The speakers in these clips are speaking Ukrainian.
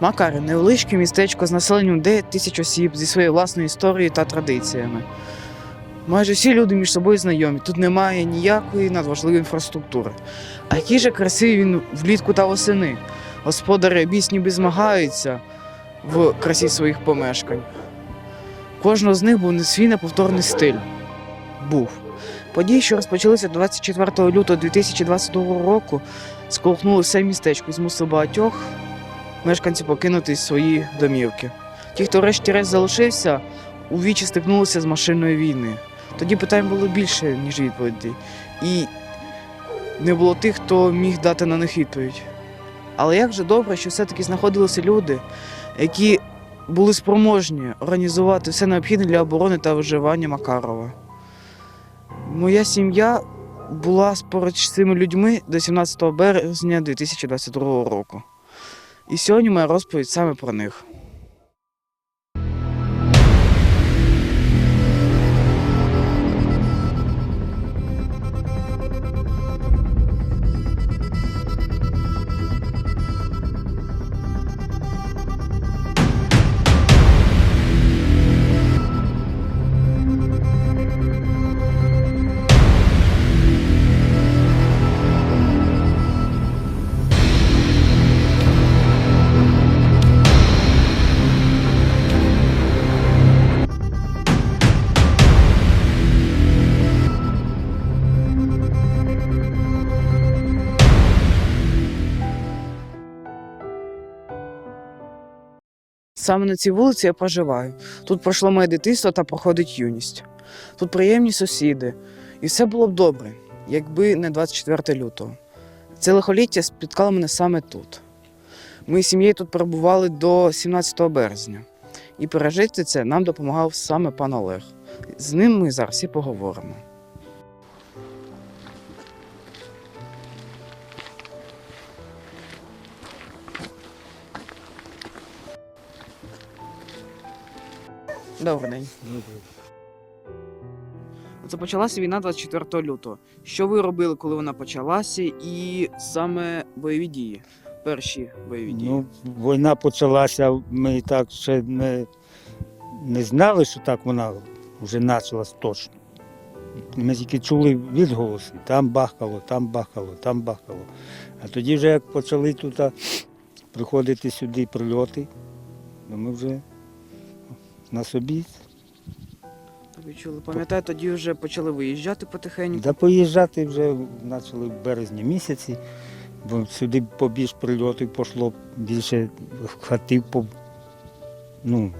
Макар невеличке містечко з населенням 9 тисяч осіб зі своєю власною історією та традиціями. Майже всі люди між собою знайомі. Тут немає ніякої надважливої інфраструктури. А який же красивий він влітку та восени. Господарі обіць ніби змагаються в красі своїх помешкань. Кожного з них був не свій неповторний стиль. Був. Події, що розпочалися 24 лютого 2022 року, сколихнули все містечко і змусили багатьох мешканців покинути свої домівки. Ті, хто врешті-решт залишився, у вічі стикнулися з машинною війною. Тоді питань було більше, ніж відповідей. І не було тих, хто міг дати на них відповідь. Але як же добре, що все-таки знаходилися люди, які були спроможні організувати все необхідне для оборони та виживання Макарова. Моя сім'я була поруч з цими людьми до 17 березня 2022 року. І сьогодні моя розповідь саме про них. Саме на цій вулиці я проживаю. Тут пройшло моє дитинство та проходить юність. Тут приємні сусіди. І все було б добре, якби не 24 лютого. Це лихоліття спіткало мене саме тут. Ми з сім'єю тут перебували до 17 березня. І пережити це нам допомагав саме пан Олег. З ним ми зараз і поговоримо. Добрий день. Це почалася війна 24 лютого. Що ви робили, коли вона почалася, і саме бойові дії? Перші бойові дії. Ну, війна почалася, ми так ще не, не знали, що так вона вже почалась точно. Ми тільки чули відголоси, там бахкало, там бахкало, там бахкало. А тоді вже як почали тут приходити сюди прильоти, то ми вже на собі. Відчули. Пам'ятаю, тоді вже почали виїжджати потихеньку. Да поїжджати вже почали в березні місяці, бо сюди побільш прильотів пішло, більше хатів по, ну,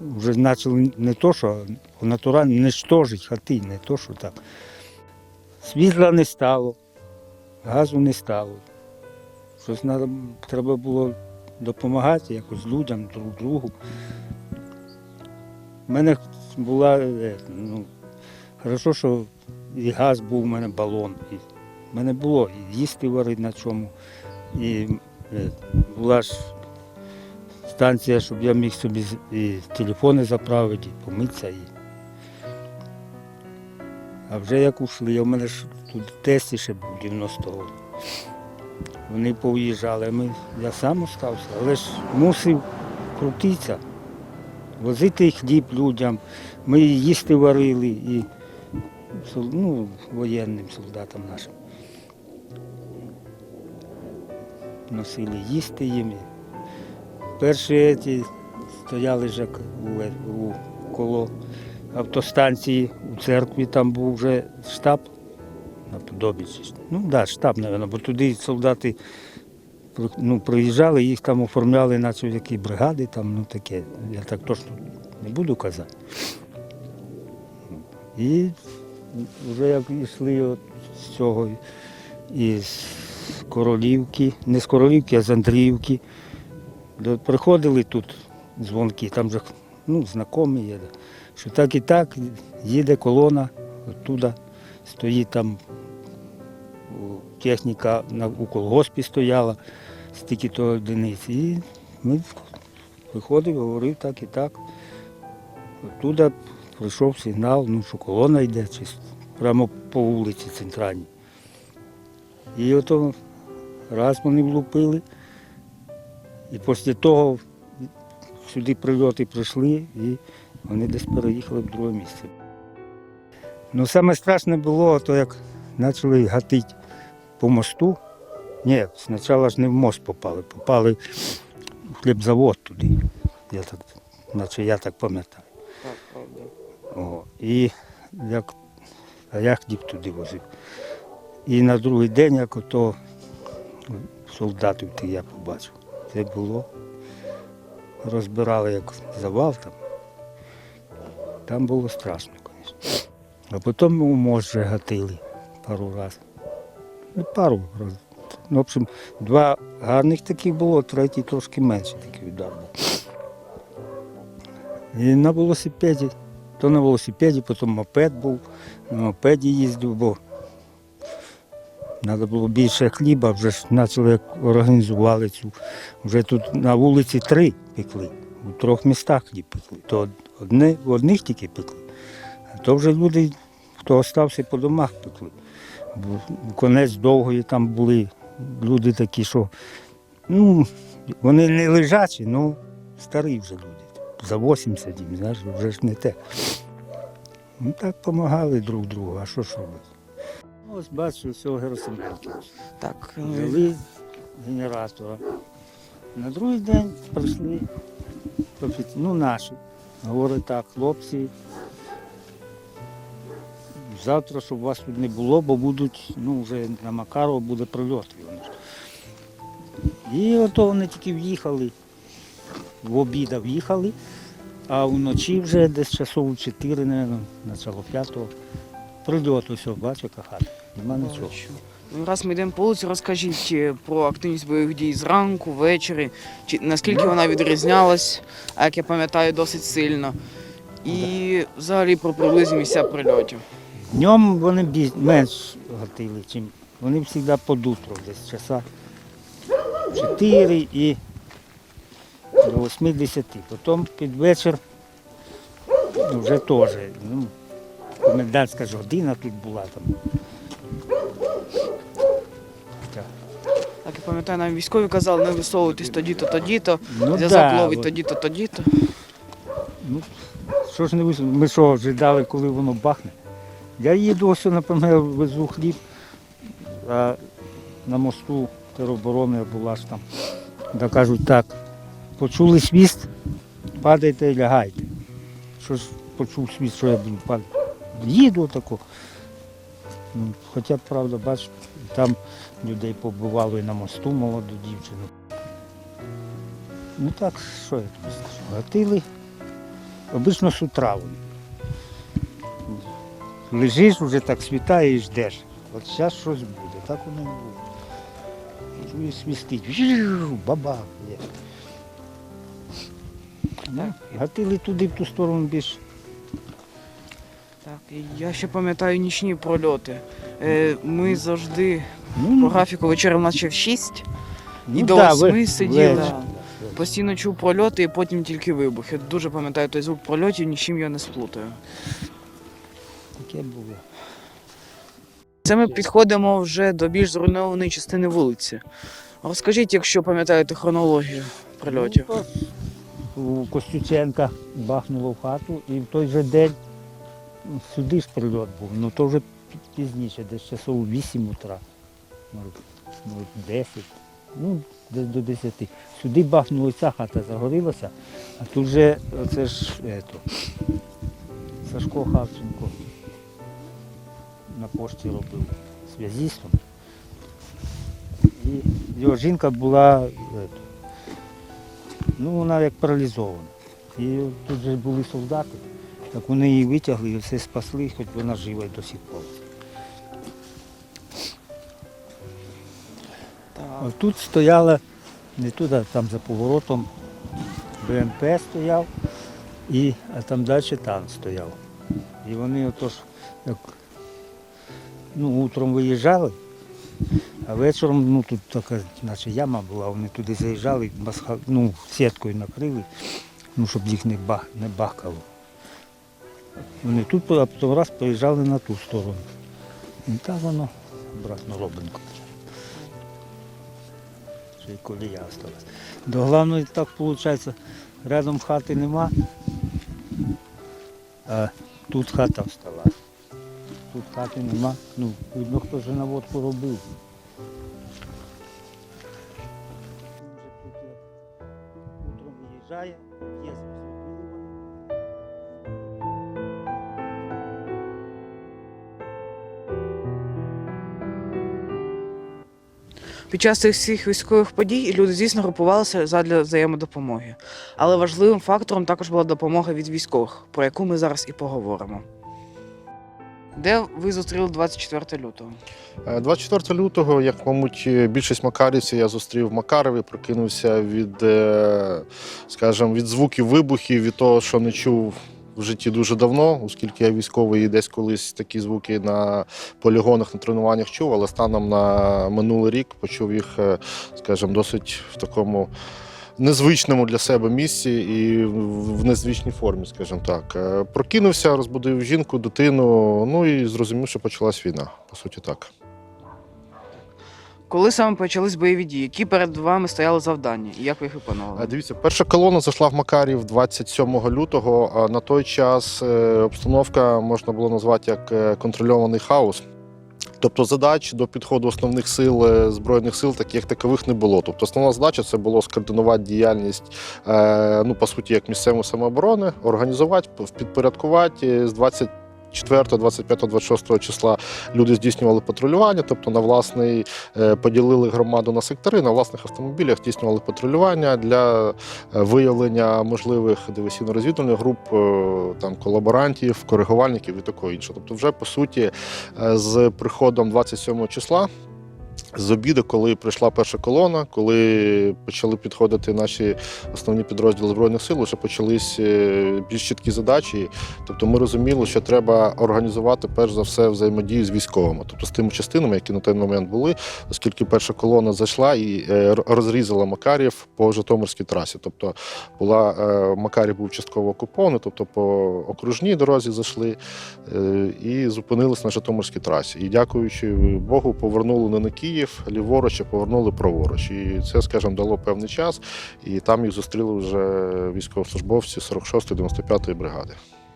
вже почали не то, що натурально нищожить хати, не то, що так. Світла не стало, газу не стало. Щось треба було допомагати якось людям, друг другу. У мене була, е, ну, хорошо, що і газ був у мене балон. В мене було і їсти варити на чому. І е, була ж станція, щоб я міг собі і телефони заправити, і помитися. І... А вже як ушли, у мене ж тут тесті ще був 90-го. Вони поїжджали, ми, я сам остався, але ж мусив крутитися, возити хліб людям. Ми їсти варили і ну, воєнним солдатам нашим. Носили їсти їм. Перші ці стояли ж у, е- у коло автостанції у церкві, там був вже штаб на Подобіці. Ну так, да, штаб, мабуть, бо туди солдати ну, приїжджали, їх там оформляли, наче які бригади, там, ну таке. Я так точно не буду казати. І вже як йшли от з цього із Королівки, не з Королівки, а з Андріївки, приходили тут дзвонки, там же ну, знайомі є, що так і так їде колона оттуда, стоїть там техніка у колгоспі стояла, стільки то одиниць. І ми виходив, говорив так і так. Оттуда прийшов сигнал, ну, що колона йде чи прямо по вулиці центральній. І ото раз вони влупили, І після того сюди прильоти прийшли і вони десь переїхали в друге місце. Ну, саме страшне було, то як почали гатити по мосту. Ні, спочатку ж не в мост попали, попали в хлібзавод туди. Я так, наче я так пам'ятаю. О, і як, а я хліб туди возив. І на другий день, як ото солдатів я побачив. Це було. Розбирали як завал там. Там було страшно, звісно. А потім у мост вже гатили пару разів. Не пару разів. Ну, в общем, два гарних таких було, третій трошки менший такий удар був. І на велосипеді то на велосипеді, потім мопед був, на мопеді їздив, бо треба було більше хліба, вже ж почали організували цю. Вже тут на вулиці три пекли, у трьох містах хліб пекли. То одне, в одних тільки пекли, а то вже люди, хто остався по домах пекли. Бо конець довгої там були люди такі, що ну, вони не лежачі, ну старі вже люди. За 80 їм, знаєш, вже ж не те. Ну так допомагали друг другу, а що ж робити? Ну, Ось бачу, всього Герасименко. Так, е, Взяли генератора. На другий день прийшли ну, наші. Говорять так, хлопці, завтра, щоб вас тут не було, бо будуть, ну, вже на Макарова буде прильот. І ото вони тільки в'їхали, в обіда в'їхали, а вночі вже десь часов 4, мабуть, начало 5 прильот, ось, бачу, яка хата. Нема нічого. Ну, Раз ми йдемо по вулиці, розкажіть е, про активність бойових дій зранку, ввечері, чи наскільки вона відрізнялась, а як я пам'ятаю, досить сильно. І взагалі про приблизні місця прильотів. Днем вони бі- менш гатили, чим вони завжди під утро, десь часа 4 і до 80. Потім під вечір вже теж. Ну, комендантська ж година тут була там. Так. Я пам'ятаю, нам військові казали, не висовуйтесь тоді-то, тоді-то, Ну, зв'язок да, ловить от. тоді-то, тоді-то. Ну, що ж не висунути? Ми що, ждали, коли воно бахне? Я їду ось, наприклад, везу хліб, а на мосту тероборони була ж там. Да кажуть так, почули свіст, падайте і лягайте. Що ж почув свіст, що я буду падати? Їду тако. Ну, Хоча, правда, бач, там людей побивали на мосту молоду дівчину. Ну так, що я тобі скажу? Гатили. Обично з утра вони. Лежиш, вже так світає і ждеш. От зараз щось буде, так воно не буде. Чую свістить. Баба. Ну, гатили туди в ту сторону більше. Так, і я ще пам'ятаю нічні прольоти. Е, Ми завжди по графіку вечора в нас ще в 6, ну, і до да, восьми ви- сиділи. вечір. постійно чув прольоти і потім тільки вибух. Я дуже пам'ятаю той звук прольотів, нічим я не сплутаю. Таке було. Це ми підходимо вже до більш зруйнованої частини вулиці. Розкажіть, якщо пам'ятаєте хронологію прильотів. Ну, У Костюченка бахнуло в хату і в той же день сюди ж прильот був. Ну то вже пізніше, десь часов 8 утра, може, може 10, ну десь до 10. Сюди бахнуло ця хата загорілася, а тут вже це ж ето, Сашко Хавченко на пошті робив зв'язістом. І його жінка була Ну, вона як паралізована. І тут же були солдати, так вони її витягли і все спасли, хоч вона жива до сих пор. Тут стояла, не тут, а там за поворотом БМП стояв, і, а там далі танк стояв. І вони отож, як ну, утром виїжджали, а вечором ну, тут така наче яма була, вони туди заїжджали, басха, ну, сіткою накрили, ну, щоб їх не, бах, не бахкало. Вони тут, а потім раз поїжджали на ту сторону. І так воно обратно робинку. ще й колія осталась. До головної так виходить, рядом хати нема, а тут хата встала. Тут хати нема. Ну, видно, хто ж наводку робив. Утром виїжджає, є Під час цих всіх військових подій люди дійсно групувалися задля взаємодопомоги. Але важливим фактором також була допомога від військових, про яку ми зараз і поговоримо. Де ви зустріли 24 лютого? Е, 24 лютого, як, мабуть, більшість макарівців, я зустрів в Макарові, прокинувся від, е, скажімо, від звуків вибухів, від того, що не чув в житті дуже давно, оскільки я військовий і десь колись такі звуки на полігонах, на тренуваннях чув, але станом на минулий рік почув їх, е, скажімо, досить в такому. Незвичному для себе місці і в незвичній формі, скажімо так. Е, Прокинувся, розбудив жінку, дитину, ну і зрозумів, що почалась війна. По суті, так. Коли саме почались бойові дії? Які перед вами стояли завдання і як ви їх виконували? Дивіться, перша колона зайшла в Макарів 27 лютого. На той час е, обстановка можна було назвати як е, контрольований хаос. Тобто задач до підходу основних сил е, збройних сил таких такових не було. Тобто, основна задача це було скоординувати діяльність, е, ну по суті, як місцевої самооборони, організувати, підпорядкувати е, з 20 4, 25, 26 числа люди здійснювали патрулювання, тобто на власний е, поділили громаду на сектори, на власних автомобілях здійснювали патрулювання для е, виявлення можливих диверсійно-розвідувальних груп е, там колаборантів, коригувальників і такого іншого. Тобто, вже по суті, з приходом 27 числа. З обіду, коли прийшла перша колона, коли почали підходити наші основні підрозділи Збройних сил, вже почались е, більш чіткі задачі. Тобто ми розуміли, що треба організувати перш за все взаємодію з військовими, тобто з тими частинами, які на той момент були, оскільки перша колона зайшла і е, розрізала Макарів по Житомирській трасі. Тобто була е, Макарів був частково окупований, тобто по окружній дорозі зайшли і зупинились на Житомирській трасі. І дякуючи Богу, повернули на Київ ліворуч, а повернули праворуч. І це, скажімо, дало певний час. І там їх зустріли вже військовослужбовці 46-ї 95-ї бригади.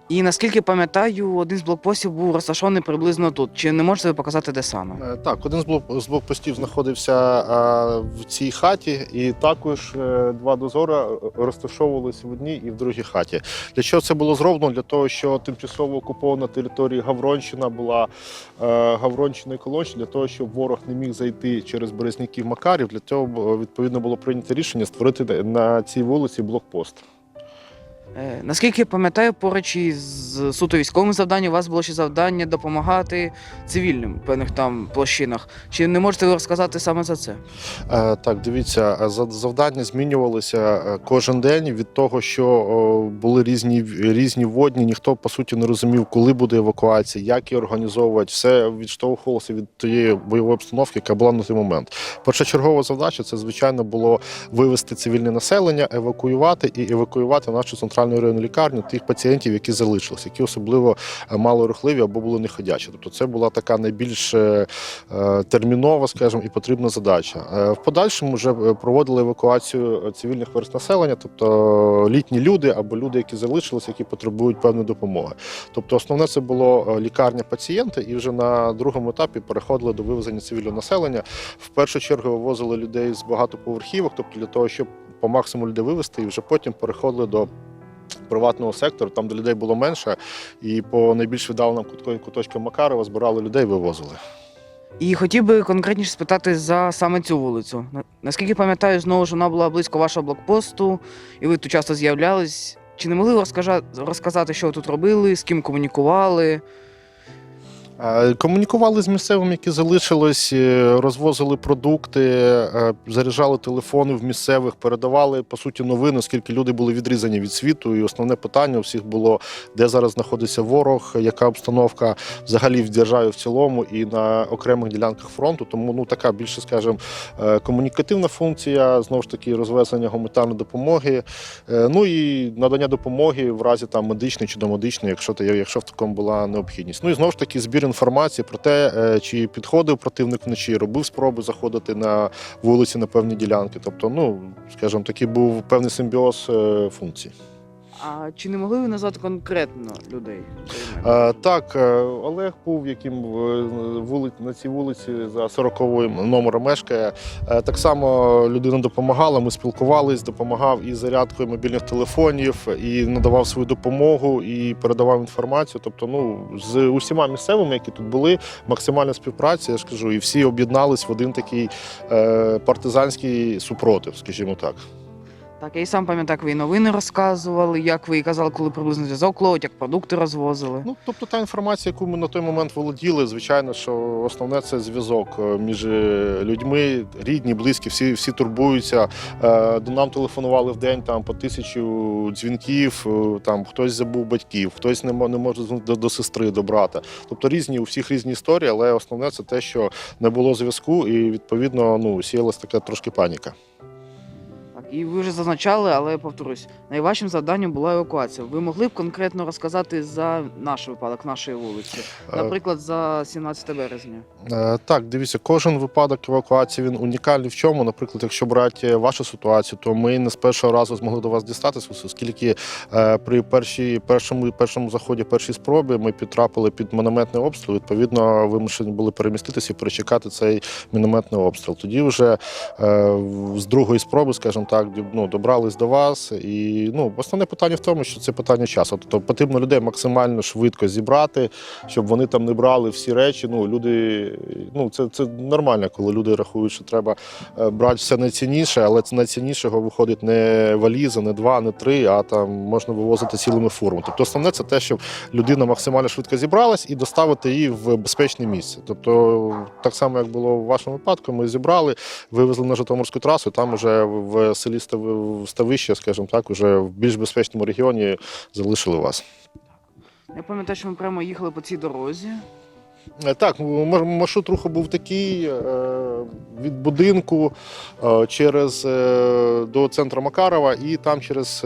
І наскільки пам'ятаю, один з блокпостів був розташований приблизно тут. Чи не можете ви показати, де саме? Е, Так, один з блок- з блокпостів знаходився е, в цій хаті, і також е, два дозора розташовувалися в одній і в другій хаті. Для чого це було зроблено? Для того, що тимчасово окупована територія Гавронщина була е, Гавронщина і Колонщина, для того, щоб ворог не міг зайти через Березняків Макарів. Для цього відповідно було прийнято рішення створити на цій вулиці блокпост. Е, наскільки я пам'ятаю, поруч із суто військовим завданням у вас було ще завдання допомагати цивільним в певних там площинах. Чи не можете ви розказати саме за це? Е, Так, дивіться, е, за- завдання змінювалися кожен день від того, що були різні різні водні. Ніхто по суті не розумів, коли буде евакуація, як її організовувати. Все відштовхувалося від тієї бойової обстановки, яка була на той момент. Першочергова задача це звичайно було вивести цивільне населення, евакуювати і евакуювати нашу центральну районну лікарню тих пацієнтів, які залишилися, які особливо е, малорухливі або були неходячі. Тобто, це була така найбільш е, е, термінова, скажімо, і потрібна задача. В подальшому вже проводили евакуацію цивільних верст населення, тобто літні люди або люди, які залишилися, які потребують певної допомоги. Тобто, основне це було лікарня пацієнта, і вже на другому етапі переходили до вивезення цивільного населення. В першу чергу вивозили людей з багатоповерхівок, тобто для того, щоб по максимуму людей вивезти, і вже потім переходили до. Приватного сектору, там, де людей було менше, і по найбільш віддаленим куточкам Макарова збирали людей, вивозили. І хотів би конкретніше спитати за саме цю вулицю. Наскільки пам'ятаю, знову ж вона була близько вашого блокпосту, і ви тут часто з'являлись. Чи не могли розказати, що ви тут робили, з ким комунікували? Е, Комунікували з місцевими, які залишились, е, розвозили продукти, е, заряджали телефони в місцевих, передавали по суті новини, оскільки люди були відрізані від світу. І основне питання у всіх було, де зараз знаходиться ворог, яка обстановка взагалі в державі в цілому і на окремих ділянках фронту. Тому ну така більше, скажімо, комунікативна функція, знову ж таки, розвезення гуманітарної допомоги. Ну і надання допомоги в разі там медичної чи домедичної, якщо якщо в такому була необхідність. Ну і знову ж таки збір збір інформації про те, е, чи підходив противник вночі, робив спроби заходити на вулиці на певні ділянки. Тобто, ну скажімо, такий був певний симбіоз е, функцій. А чи не могли ви назвати конкретно людей? Е, Так, е, Олег був, яким е, вули- на цій вулиці за 40 номером мешкає. Е, Так само людина допомагала, ми спілкувались, допомагав і зарядкою мобільних телефонів, і надавав свою допомогу, і передавав інформацію. Тобто, ну з усіма місцевими, які тут були, максимальна співпраця, я ж кажу, і всі об'єднались в один такий партизанський супротив, скажімо так. Так, я і сам пам'ятаю, як ви і новини розказували, як ви і казали, коли приблизно зв'язок ловить, як продукти розвозили. Ну, тобто та інформація, яку ми на той момент володіли, звичайно, що основне це зв'язок е, між е, людьми, рідні, близькі, всі, всі турбуються. Е, До нам телефонували в день там по тисячу дзвінків. Там хтось забув батьків, хтось не не може до, до сестри, до брата. Тобто різні у всіх різні історії, але основне це те, що не було зв'язку, і відповідно ну сіялась така трошки паніка. І ви вже зазначали, але я повторюсь, найважчим завданням була евакуація. Ви могли б конкретно розказати за наш випадок, нашої вулиці, Е, наприклад, за 17 березня. Е, Так, дивіться, кожен випадок евакуації він унікальний в чому. Наприклад, якщо брати вашу ситуацію, то ми не з першого разу змогли до вас дістатися, оскільки е, при першій, першому, першому заході, першій спробі ми підтрапили під мінометний обстріл. Відповідно, вимушені були переміститися і перечекати цей мінометний обстріл. Тоді вже з другої спроби, скажімо так, діб- ну, добрались до вас. І ну, основне питання в тому, що це питання часу. Тобто потрібно людей максимально швидко зібрати, щоб вони там не брали всі речі. Ну, люди, ну це, це нормально, коли люди рахують, що треба е, брати все найцінніше, але це найціннішого виходить не валіза, не два, не три, а там можна вивозити цілими фурами. Тобто основне це те, щоб людина максимально швидко зібралась і доставити її в безпечне місце. Тобто, так само, як було в вашому випадку, ми зібрали, вивезли на Житомирську трасу, там уже в селі Стави- Ставище, скажімо так, уже в більш безпечному регіоні залишили вас. Я пам'ятаю, що ми прямо їхали по цій дорозі. Е, Так, маршрут руху був такий е, від будинку е, через до центру Макарова і там через.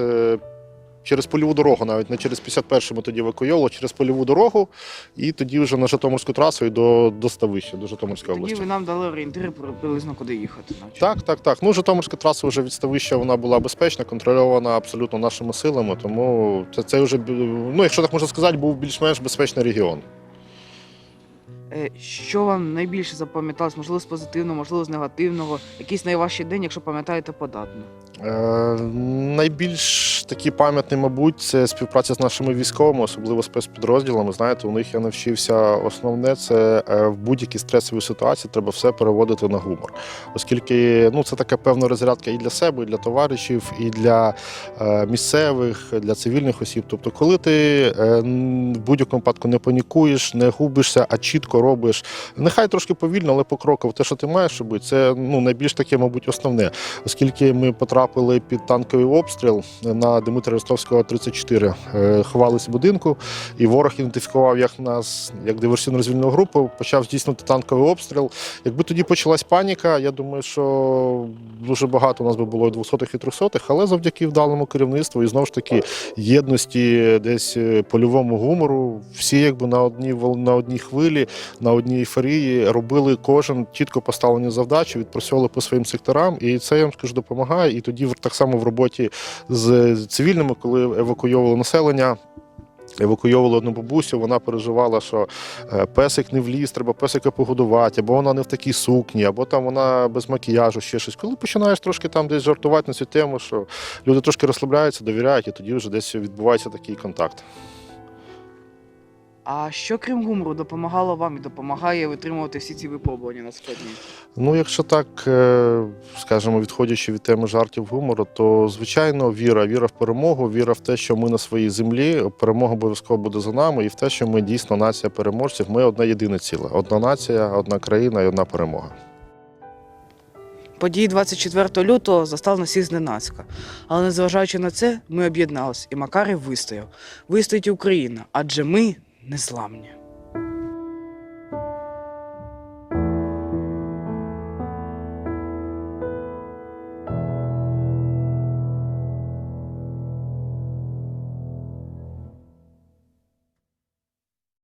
Через польову дорогу, навіть не через 51 ми тоді евакуйовували, через польову дорогу, і тоді вже на Житомирську трасу і до, до Ставища, до Житомирської Тоді області. ви нам дали орієнтири приблизно куди їхати. Наче. Так, так, так. Ну, Житомирська траса вже від Ставища вона була безпечна, контрольована абсолютно нашими силами. Тому це, це вже, ну, якщо так можна сказати, був більш-менш безпечний регіон. Е, Що вам найбільше запам'яталось, можливо, з позитивного, можливо, з негативного, якийсь найважчий день, якщо пам'ятаєте податно. Е, найбільш такий пам'ятний, мабуть, це співпраця з нашими військовими, особливо спецпідрозділами. Знаєте, у них я навчився основне це е, в будь-якій стресовій ситуації треба все переводити на гумор. Оскільки ну, це така певна розрядка і для себе, і для товаришів, і для е, місцевих, для цивільних осіб. Тобто, коли ти в будь-якому випадку не панікуєш, не губишся, а чітко робиш, нехай трошки повільно, але покроково те, що ти маєш робити, це ну, найбільш таке, мабуть, основне оскільки ми потрапили під танковий обстріл на Дмитрія Ростовського 34, е, ховались в будинку, і ворог ідентифікував як нас як диверсійно-розвільну групу, почав здійснювати танковий обстріл. Якби тоді почалась паніка, я думаю, що дуже багато у нас би було і 200-х і 300-х, але завдяки вдалому керівництву і знову ж таки єдності, десь е, польовому гумору, всі якби на одній на одній хвилі, на одній ейфорії робили кожен чітко поставлені завдачі, відпрацьовували по своїм секторам, і це я вам скажу допомагає. І тоді в- так само в роботі з цивільними, коли евакуйовували населення. Евакуйовували одну бабусю, вона переживала, що е, песик не вліз, треба песика погодувати, або вона не в такій сукні, або там вона без макіяжу, ще щось. Коли починаєш трошки там десь жартувати на цю тему, що люди трошки розслабляються, довіряють, і тоді вже десь відбувається такий контакт. А що крім гумору допомагало вам і допомагає витримувати всі ці випробування на складні? Ну, якщо так, е, скажімо, відходячи від теми жартів гумору, то звичайно віра, віра в перемогу, віра в те, що ми на своїй землі, перемога обов'язково буде за нами, і в те, що ми дійсно нація переможців. Ми одна єдина ціла, одна нація, одна країна і одна перемога. Події 24 лютого застали нас всіх зненацька. Але незважаючи на це, ми об'єдналися, і Макарів вистояв. Вистоїть Україна, адже ми незламні.